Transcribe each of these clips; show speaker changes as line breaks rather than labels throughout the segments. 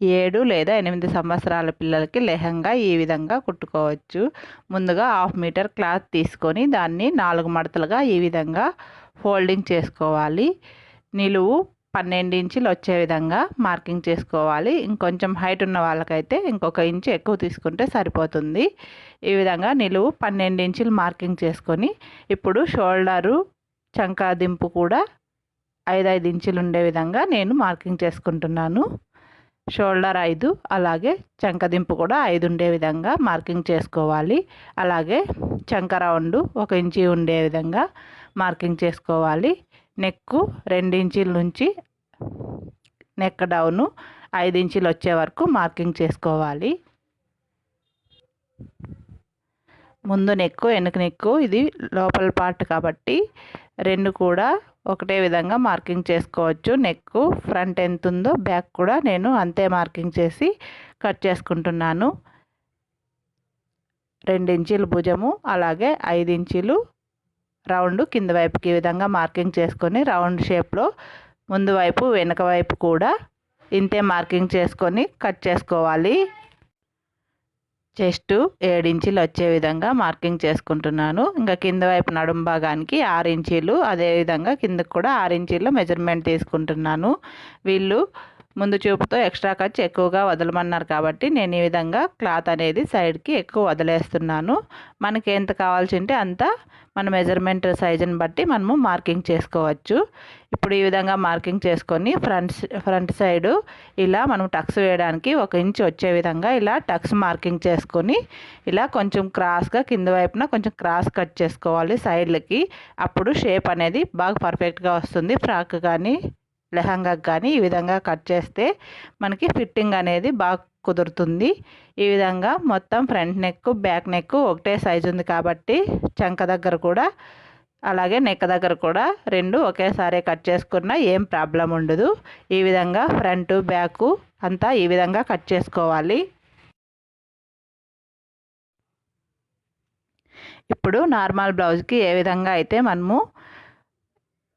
ఏడు లేదా ఎనిమిది సంవత్సరాల పిల్లలకి లెహంగా ఈ విధంగా కుట్టుకోవచ్చు. ముందుగా హాఫ్ మీటర్ క్లాత్ తీసుకొని దాన్ని నాలుగు మడతలుగా ఈ విధంగా ఫోల్డింగ్ చేసుకోవాలి. నిలువు పన్నెండు ఇంచులు వచ్చే విధంగా మార్కింగ్ చేసుకోవాలి. ఇంకొంచెం హైట్ ఉన్న వాళ్ళకైతే ఇంకొక ఇంచు ఎక్కువ తీసుకుంటే సరిపోతుంది. ఈ విధంగా నిలువు పన్నెండు ఇంచులు మార్కింగ్ చేసుకొని ఇప్పుడు షోల్డరు చంకా దింపు కూడా ఐదు ఐదు ఇంచులు ఉండే విధంగా నేను మార్కింగ్ చేసుకుంటున్నాను. షోల్డర్ ఐదు అలాగే చంకదింపు కూడా ఐదు ఉండే విధంగా మార్కింగ్ చేసుకోవాలి. అలాగే చంక రౌండ్ ఒక ఇంచి ఉండే విధంగా మార్కింగ్ చేసుకోవాలి. నెక్కు రెండు ఇంచుల నుంచి నెక్ డౌను ఐదు ఇంచీలు వచ్చే వరకు మార్కింగ్ చేసుకోవాలి. ముందు నెక్కు వెనుక నెక్కు ఇది లోపల పార్ట్ కాబట్టి రెండు కూడా ఒకటే విధంగా మార్కింగ్ చేసుకోవచ్చు. నెక్ ఫ్రంట్ ఎంత ఉందో బ్యాక్ కూడా నేను అంతే మార్కింగ్ చేసి కట్ చేసుకుంటున్నాను. రెండు ఇంచీలు భుజము అలాగే ఐదు ఇంచీలు రౌండ్ కింద వైపుకి ఈ విధంగా మార్కింగ్ చేసుకొని రౌండ్ షేప్లో ముందు వైపు వెనుక వైపు కూడా ఇంతే మార్కింగ్ చేసుకొని కట్ చేసుకోవాలి. చెస్ట్ ఏడించీలు వచ్చే విధంగా మార్కింగ్ చేసుకుంటున్నాను. ఇంకా కింద వైపు నడుం భాగానికి ఆరు ఇంచీలు అదేవిధంగా కిందకు కూడా ఆరు ఇంచీలు మెజర్మెంట్ తీసుకుంటున్నాను. వీళ్ళు ముందు చూపుతో ఎక్స్ట్రా ఖర్చు ఎక్కువగా వదలమన్నారు కాబట్టి నేను ఈ విధంగా క్లాత్ అనేది సైడ్కి ఎక్కువ వదిలేస్తున్నాను. మనకి ఎంత కావాల్సి ఉంటే అంత మన మెజర్మెంట్ సైజుని బట్టి మనము మార్కింగ్ చేసుకోవచ్చు. ఇప్పుడు ఈ విధంగా మార్కింగ్ చేసుకొని ఫ్రంట్ ఫ్రంట్ సైడు ఇలా మనం టక్స్ వేయడానికి ఒక ఇంచ్ వచ్చే విధంగా ఇలా టక్స్ మార్కింగ్ చేసుకొని ఇలా కొంచెం క్రాస్గా కింద వైపున కొంచెం క్రాస్ కట్ చేసుకోవాలి సైడ్లకి అప్పుడు షేప్ అనేది బాగా పర్ఫెక్ట్గా వస్తుంది. ఫ్రాక్ కానీ లెహంగాకి కానీ ఈ విధంగా కట్ చేస్తే మనకి ఫిట్టింగ్ అనేది బాగా కుదురుతుంది. ఈ విధంగా మొత్తం ఫ్రంట్ నెక్ బ్యాక్ నెక్ ఒకటే సైజు ఉంది కాబట్టి చంక దగ్గర కూడా అలాగే నెక్ దగ్గర కూడా రెండు ఒకేసారి కట్ చేసుకున్నా ఏం ప్రాబ్లం ఉండదు. ఈ విధంగా ఫ్రంట్ బ్యాక్ అంతా ఈ విధంగా కట్ చేసుకోవాలి. ఇప్పుడు నార్మల్ బ్లౌజ్కి ఏ విధంగా అయితే మనము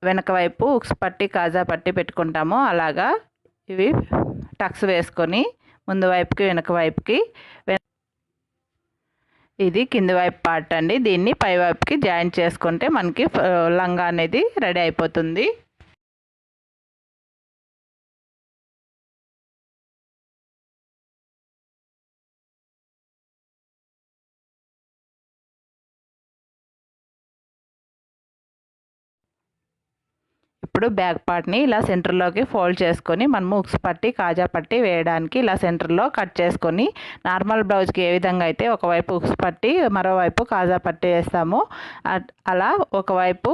వెనక వైపు ఉక్స్ పట్టి కాజా పట్టి పెట్టుకుంటామో అలాగా ఇవి టక్స్ వేసుకొని ముందు వైపుకి వెనక వైపుకి. ఇది కింది వైపు పార్ట్ అండి. దీన్ని పై వైపుకి జాయిన్ చేసుకుంటే మనకి లంగా అనేది రెడీ అయిపోతుంది. ఇప్పుడు బ్యాక్ పార్ట్ని ఇలా సెంటర్లోకి ఫోల్డ్ చేసుకొని మనము ఉక్స్ పట్టి కాజా పట్టి వేయడానికి ఇలా సెంటర్లో కట్ చేసుకొని నార్మల్ బ్లౌజ్కి ఏ విధంగా అయితే ఒకవైపు ఉక్స్ పట్టి మరోవైపు కాజా పట్టి వేస్తామో అలా ఒకవైపు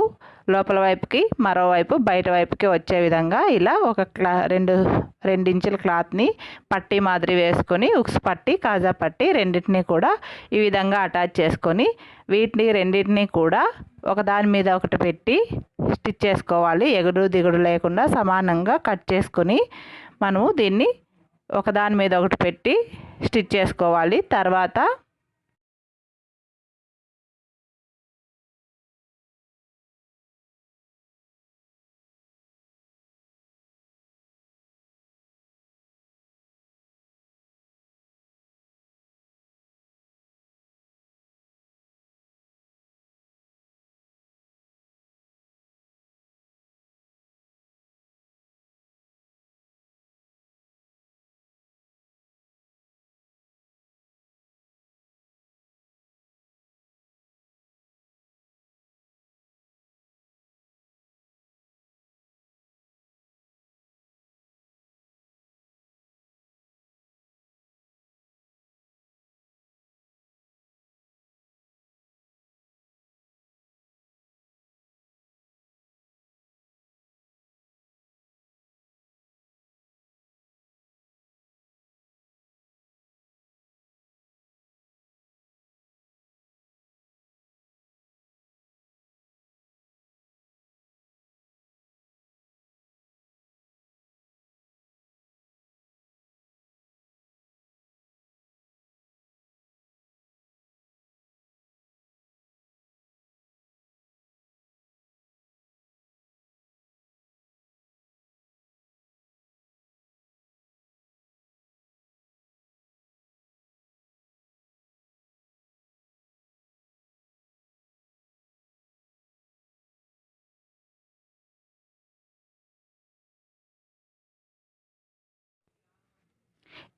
లోపల వైపుకి మరోవైపు బయట వైపుకి వచ్చే విధంగా ఇలా ఒక క్లా రెండు రెండించుల క్లాత్ని పట్టి మాదిరి వేసుకొని ఉక్స్ పట్టి కాజా పట్టి రెండింటిని కూడా ఈ విధంగా అటాచ్ చేసుకొని వీటిని రెండింటిని కూడా ఒకదాని మీద ఒకటి పెట్టి స్టిచ్ చేసుకోవాలి. ఎగుడు దిగుడు లేకుండా సమానంగా కట్ చేసుకొని మనము దీన్ని ఒకదాని మీద ఒకటి పెట్టి స్టిచ్ చేసుకోవాలి. తర్వాత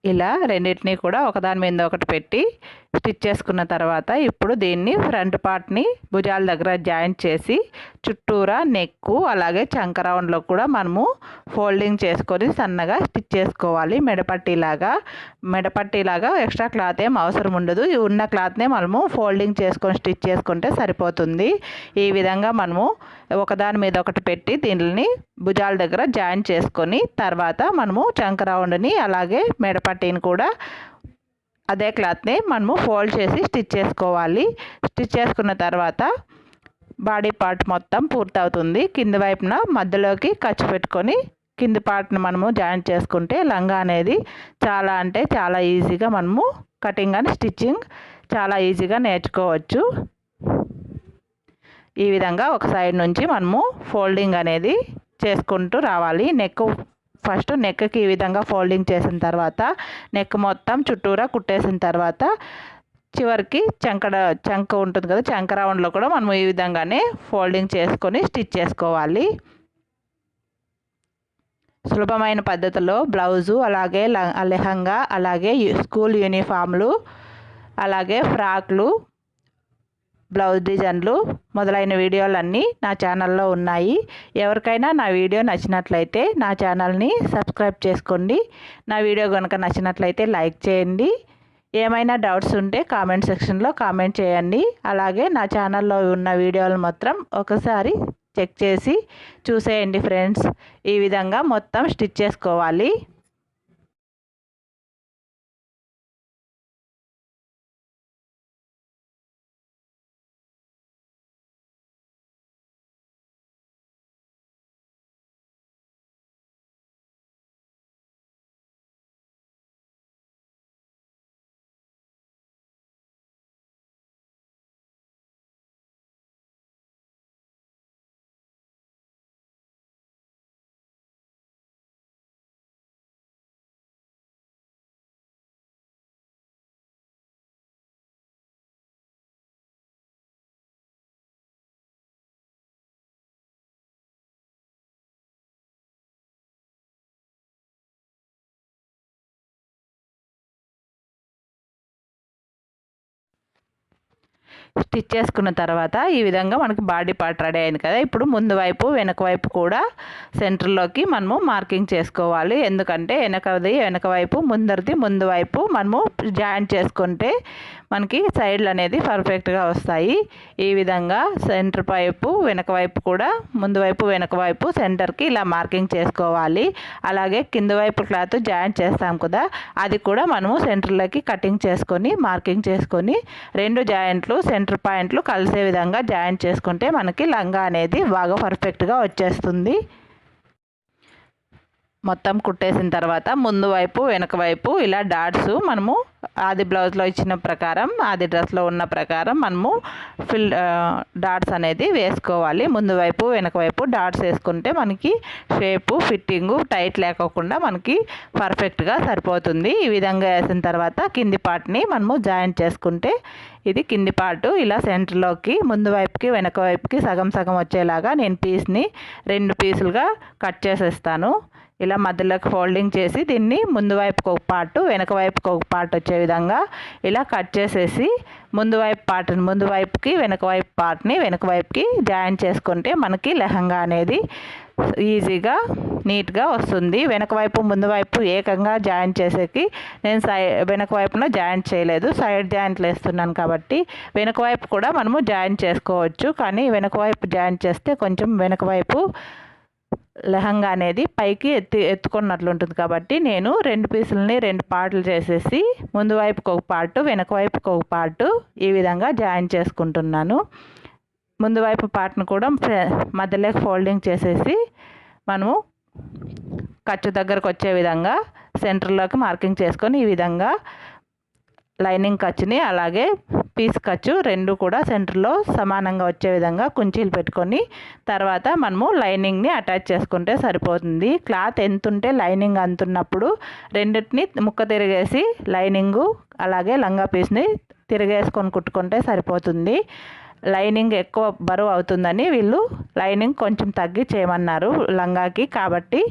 ఇలా రెండింటినీ కూడా ఒకదాని మీద ఒకటి పెట్టి స్టిచ్ చేసుకున్న తర్వాత ఇప్పుడు దీన్ని ఫ్రంట్ పార్ట్ని భుజాల దగ్గర జాయింట్ చేసి చుట్టూరా నెక్కు అలాగే చంక రౌండ్లో కూడా మనము ఫోల్డింగ్ చేసుకొని సన్నగా స్టిచ్ చేసుకోవాలి. మెడపట్టిలాగా మెడపట్టిలాగా ఎక్స్ట్రా క్లాత్ ఏం అవసరం ఉండదు. ఉన్న క్లాత్నే మనము ఫోల్డింగ్ చేసుకొని స్టిచ్ చేసుకుంటే సరిపోతుంది. ఈ విధంగా మనము ఒకదాని మీద ఒకటి పెట్టి దీనిని భుజాల దగ్గర జాయిన్ చేసుకొని తర్వాత మనము చంక రౌండ్ని అలాగే మెడపట్టిని కూడా అదే క్లాత్ని మనము ఫోల్డ్ చేసి స్టిచ్ చేసుకోవాలి. స్టిచ్ చేసుకున్న తర్వాత బాడీ పార్ట్ మొత్తం పూర్తవుతుంది. కింది వైపున మధ్యలోకి ఖర్చు పెట్టుకొని కింది పార్ట్ని మనము జాయింట్ చేసుకుంటే లంగా అనేది చాలా అంటే చాలా ఈజీగా మనము కటింగ్ అండ్ స్టిచ్చింగ్ చాలా ఈజీగా నేర్చుకోవచ్చు. ఈ విధంగా ఒక సైడ్ నుంచి మనము ఫోల్డింగ్ అనేది చేసుకుంటూ రావాలి. నెక్ ఫస్ట్ నెక్కి ఈ విధంగా ఫోల్డింగ్ చేసిన తర్వాత నెక్ మొత్తం చుట్టూరా కుట్టేసిన తర్వాత చివరికి చంకడ చంక ఉంటుంది కదా చంక రౌండ్లో కూడా మనం ఈ విధంగానే ఫోల్డింగ్ చేసుకొని స్టిచ్ చేసుకోవాలి. సులభమైన పద్ధతిలో బ్లౌజు అలాగే లెహంగా అలాగే స్కూల్ యూనిఫామ్లు అలాగే ఫ్రాక్లు బ్లౌజ్ డిజైన్లు మొదలైన వీడియోలన్నీ నా ఛానల్లో ఉన్నాయి. ఎవరికైనా నా వీడియో నచ్చినట్లయితే నా ఛానల్ని సబ్స్క్రైబ్ చేసుకోండి. నా వీడియో కనుక నచ్చినట్లయితే లైక్ చేయండి. ఏమైనా డౌట్స్ ఉంటే కామెంట్ సెక్షన్లో కామెంట్ చేయండి. అలాగే నా ఛానల్లో ఉన్న వీడియోలు మాత్రం ఒకసారి చెక్ చేసి చూసేయండి ఫ్రెండ్స్. ఈ విధంగా మొత్తం స్టిచ్ చేసుకోవాలి. స్టిచ్ చేసుకున్న తర్వాత ఈ విధంగా మనకి బాడీ పార్ట్ రెడీ అయింది కదా. ఇప్పుడు ముందు వైపు వెనక వైపు కూడా సెంటర్లోకి మనము మార్కింగ్ చేసుకోవాలి. ఎందుకంటే వెనకది వెనక వైపు ముందరిది ముందు వైపు మనము జాయింట్ చేసుకుంటే మనకి సైడ్లు అనేది పర్ఫెక్ట్గా వస్తాయి. ఈ విధంగా సెంటర్ వైపు వెనక వైపు కూడా ముందు వైపు వెనక వైపు సెంటర్కి ఇలా మార్కింగ్ చేసుకోవాలి. అలాగే కింద వైపు క్లాత్ జాయింట్ చేస్తాం కదా అది కూడా మనము సెంటర్లోకి కటింగ్ చేసుకొని మార్కింగ్ చేసుకొని రెండు జాయింట్లు సెంటర్ పాయింట్లు కలిసే విధంగా జాయింట్ చేసుకుంటే మనకి లంగా అనేది బాగా పర్ఫెక్ట్గా వచ్చేస్తుంది. మొత్తం కుట్టేసిన తర్వాత ముందు వైపు వెనక వైపు ఇలా డాట్స్ మనము అది బ్లౌజ్లో ఇచ్చిన ప్రకారం ఆది డ్రెస్లో ఉన్న ప్రకారం మనము ఫిల్ డాట్స్ అనేది వేసుకోవాలి. ముందు వైపు వెనక వైపు డాట్స్ వేసుకుంటే మనకి షేపు ఫిట్టింగు టైట్ లేకోకుండా మనకి పర్ఫెక్ట్గా సరిపోతుంది. ఈ విధంగా వేసిన తర్వాత కింది పార్ట్ని మనము జాయింట్ చేసుకుంటే ఇది కింది పార్టు ఇలా సెంటర్లోకి ముందు వైపుకి వెనక వైపుకి సగం సగం వచ్చేలాగా నేను పీస్ని రెండు పీసులుగా కట్ చేసేస్తాను. ఇలా మధ్యలోకి ఫోల్డింగ్ చేసి దీన్ని ముందు వైపుకి ఒక పార్ట్ వెనక వైపుకి ఒక పార్ట్ వచ్చే విధంగా ఇలా కట్ చేసేసి ముందు వైపు పార్ట్ని ముందు వైపుకి వెనక వైపు పార్ట్ని వెనక వైపుకి జాయిన్ చేసుకుంటే మనకి లెహంగా అనేది ఈజీగా నీట్గా వస్తుంది. వెనక వైపు ముందు వైపు ఏకంగా జాయిన్ చేసేకి నేను సై వెనక వైపున జాయింట్ చేయలేదు. సైడ్ జాయింట్లు వేస్తున్నాను కాబట్టి వెనక వైపు కూడా మనము జాయిన్ చేసుకోవచ్చు. కానీ వెనక వైపు జాయిన్ చేస్తే కొంచెం వెనక వైపు లెహంగా అనేది పైకి ఎత్తి ఎత్తుకున్నట్లు ఉంటుంది కాబట్టి నేను రెండు పీసులని రెండు పార్ట్లు చేసేసి ముందు వైపుకి ఒక పార్టు వెనక వైపుకి ఒక పార్టు ఈ విధంగా జాయిన్ చేసుకుంటున్నాను. ముందు వైపు పార్ట్ను కూడా మధ్యలోకి ఫోల్డింగ్ చేసేసి మనము ఖర్చు దగ్గరకు వచ్చే విధంగా సెంటర్లోకి మార్కింగ్ చేసుకొని ఈ విధంగా లైనింగ్ ఖర్చుని అలాగే పీస్ ఖర్చు రెండు కూడా సెంటర్లో సమానంగా వచ్చే విధంగా కుంచీలు పెట్టుకొని తర్వాత మనము లైనింగ్ని అటాచ్ చేసుకుంటే సరిపోతుంది. క్లాత్ ఎంత ఉంటే లైనింగ్ అంతున్నప్పుడు రెండింటిని ముక్క తిరిగేసి లైనింగు అలాగే లంగా పీస్ని తిరిగేసుకొని కుట్టుకుంటే సరిపోతుంది. లైనింగ్ ఎక్కువ బరువు అవుతుందని వీళ్ళు లైనింగ్ కొంచెం తగ్గి చేయమన్నారు లంగాకి. కాబట్టి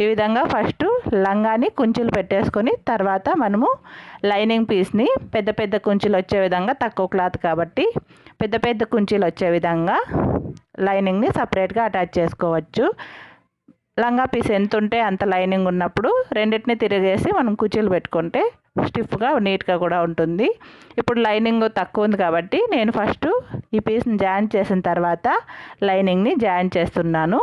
ఈ విధంగా ఫస్ట్ లంగాని కుంచులు పెట్టేసుకొని తర్వాత మనము లైనింగ్ పీస్ని పెద్ద పెద్ద కుంచులు వచ్చే విధంగా తక్కువ క్లాత్ కాబట్టి పెద్ద పెద్ద కుంచీలు వచ్చే విధంగా లైనింగ్ని సపరేట్గా అటాచ్ చేసుకోవచ్చు. లంగా పీస్ ఎంత ఉంటే అంత లైనింగ్ ఉన్నప్పుడు రెండింటిని తిరిగేసి మనం కుచీలు పెట్టుకుంటే స్టిఫ్గా నీట్గా కూడా ఉంటుంది. ఇప్పుడు లైనింగ్ తక్కువ ఉంది కాబట్టి నేను ఫస్ట్ ఈ పీస్ని జాయిన్ చేసిన తర్వాత లైనింగ్ని జాయిన్ చేస్తున్నాను.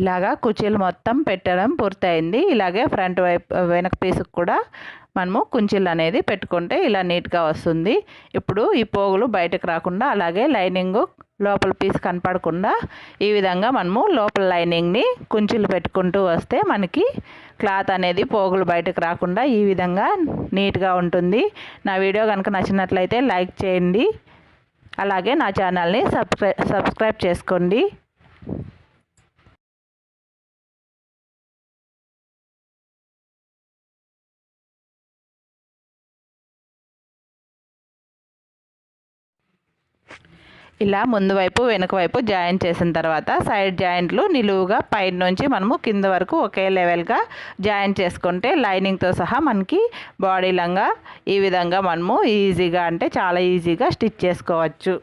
ఇలాగా కుర్చీలు మొత్తం పెట్టడం పూర్తయింది. ఇలాగే ఫ్రంట్ వైపు వెనక పీసుకు కూడా మనము కుంచీలు అనేది పెట్టుకుంటే ఇలా నీట్గా వస్తుంది. ఇప్పుడు ఈ పోగులు బయటకు రాకుండా అలాగే లైనింగ్ లోపల పీస్ కనపడకుండా ఈ విధంగా మనము లోపల లైనింగ్ని కుంచీలు పెట్టుకుంటూ వస్తే మనకి క్లాత్ అనేది పోగులు బయటకు రాకుండా ఈ విధంగా నీట్గా ఉంటుంది. నా వీడియో కనుక నచ్చినట్లయితే లైక్ చేయండి. అలాగే నా ఛానల్ని సబ్స్క్రై సబ్స్క్రైబ్ చేసుకోండి. ఇలా ముందు వైపు వెనుక వైపు జాయింట్ చేసిన తర్వాత సైడ్ జాయింట్లు నిలువుగా పైన నుంచి మనము కింద వరకు ఒకే లెవెల్గా జాయింట్ చేసుకుంటే లైనింగ్తో సహా మనకి బాడీ లంగా ఈ విధంగా మనము ఈజీగా అంటే చాలా ఈజీగా స్టిచ్ చేసుకోవచ్చు.